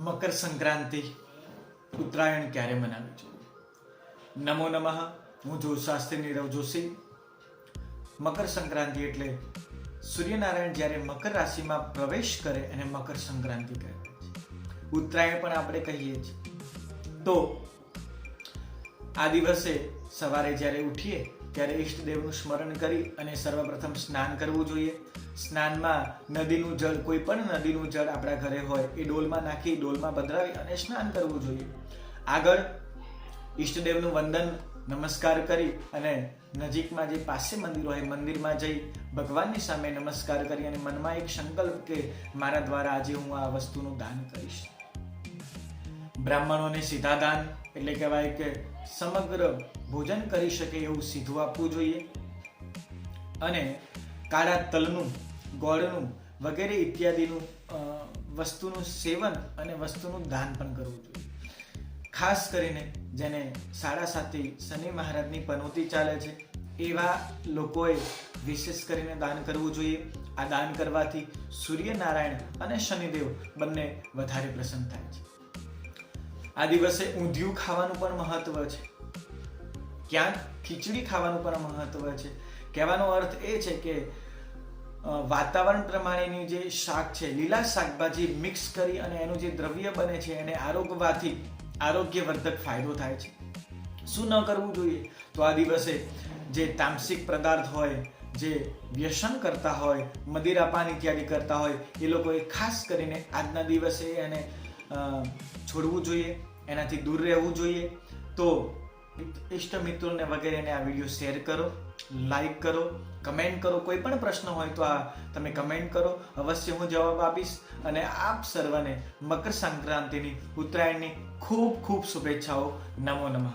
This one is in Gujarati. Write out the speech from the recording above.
મકર સંક્રાંતિ ઉત્તરાયણ ક્યારે મનાવી જોઈએ નમો નમઃ. હું જો શાસ્ત્રી નીરવ જોશી. મકર સંક્રાંતિ એટલે સૂર્યનારાયણ જ્યારે મકર રાશિમાં પ્રવેશ કરે એને મકર સંક્રાંતિ કહે ઉત્તરાયણ પણ આપણે કહીએ છીએ તો આ દિવસે સવારે જ્યારે ઉઠીએ ત્યારે ઈષ્ટદેવનું સ્મરણ કરી અને સર્વપ્રથમ સ્નાન કરવું જોઈએ. સ્નાનમાં નદીનું જળ, કોઈ પણ નદીનું જળ આપણા ઘરે હોય, એ ડોલમાં નાખી, ડોલમાં પધરાવી અને સ્નાન કરવું જોઈએ. આગળ ઈષ્ટદેવનું વંદન, નમસ્કાર કરી અને નજીકમાં જે પાસે મંદિર હોય, મંદિરમાં જઈ ભગવાનની સામે નમસ્કાર કરી અને મનમાં એક સંકલ્પ કે મારા દ્વારા આજે હું આ વસ્તુનું દાન કરીશ. બ્રાહ્મણોને સીધા દાન, એટલે કહેવાય કે સમગ્ર ભોજન કરી શકે એવું સીધું આપવું જોઈએ. અને કાળા તલનું, ગોળનું વગેરે ઇત્યાદિનું વસ્તુનું સેવન અને વસ્તુનું દાન પણ કરવું જોઈએ. ખાસ કરીને જેને સાડા સાતી શનિ મહારાજની પનોતી ચાલે છે, એવા લોકોએ વિશેષ કરીને દાન કરવું જોઈએ. આ દાન કરવાથી સૂર્યનારાયણ અને શનિદેવ બંને વધારે પ્રસન્ન થાય છે. આ દિવસે ઊંધિયું ખાવાનું પણ મહત્વ છે. ક્યાંક ખીચડી ખાવાનું પણ મહત્વ છે. કહેવાનો અર્થ એ છે કે વાતાવરણ પ્રમાણેની જે શાક છે, લીલા શાકભાજી મિક્સ કરી અને એનું જે દ્રવ્ય બને છે, એને આરોગવાથી આરોગ્યવર્ધક ફાયદો થાય છે. શું ન કરવું જોઈએ? તો આ દિવસે જે તામસિક પદાર્થ હોય, જે વ્યસન કરતા હોય મદિરાપાન ઇત્યાદિ કરતા હોય, એ લોકોએ ખાસ કરીને આજના દિવસે એને છોડવું જોઈએ. એનાથી દૂર રહેવું જોઈએ. તો ઇષ્ટ મિત્રોને વગેરેને આ વીડિયો શેર કરો, લાઈક કરો, કમેન્ટ કરો, કોઈ પણ પ્રશ્ન હોય તો આ તમે કમેન્ટ કરો. અવશ્ય હું જવાબ આપીશ અને આપ સર્વને મકર સંક્રાંતિની ઉત્તરાયણની ખૂબ ખૂબ શુભેચ્છાઓ. નમો નમઃ.